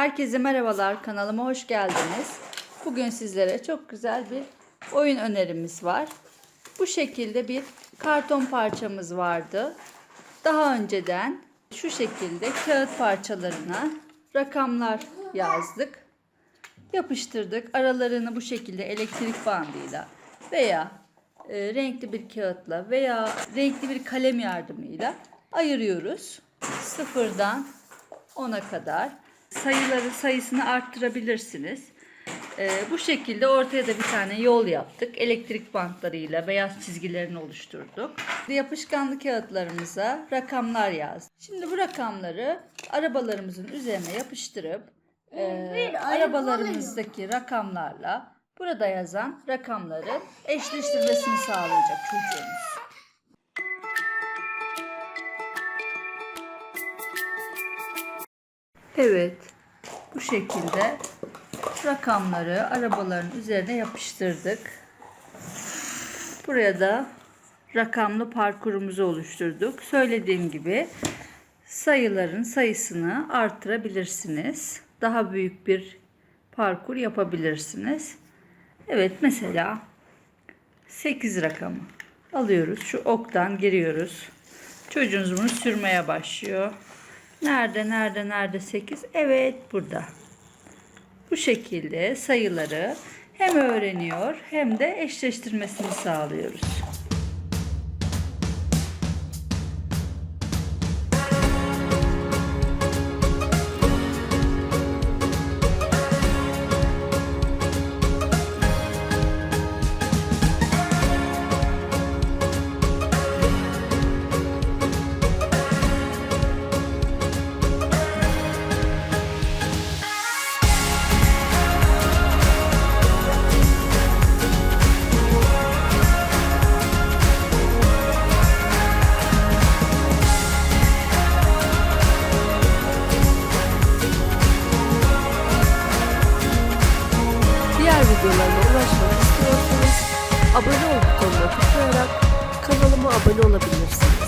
Herkese merhabalar, kanalıma hoş geldiniz. Bugün sizlere çok güzel bir oyun önerimiz var. Bu şekilde bir karton parçamız vardı. Daha önceden şu şekilde kağıt parçalarına rakamlar yazdık. Yapıştırdık. Aralarını bu şekilde elektrik bandıyla veya e, renkli bir kağıtla veya renkli bir kalem yardımıyla ayırıyoruz. Sıfırdan 10'a kadar sayıları sayısını arttırabilirsiniz. Ee, bu şekilde ortaya da bir tane yol yaptık. Elektrik bantlarıyla beyaz çizgilerini oluşturduk. Yapışkanlı kağıtlarımıza rakamlar yazdık. Şimdi bu rakamları arabalarımızın üzerine yapıştırıp e, arabalarımızdaki rakamlarla burada yazan rakamları eşleştirmesini sağlayacak çocuğumuz. Evet. Bu şekilde rakamları arabaların üzerine yapıştırdık. Buraya da rakamlı parkurumuzu oluşturduk. Söylediğim gibi sayıların sayısını arttırabilirsiniz. Daha büyük bir parkur yapabilirsiniz. Evet mesela 8 rakamı alıyoruz. Şu oktan giriyoruz. Çocuğunuz bunu sürmeye başlıyor. Nerede, nerede, nerede 8? Evet, burada. Bu şekilde sayıları hem öğreniyor hem de eşleştirmesini sağlıyoruz. kabul olabilirsin.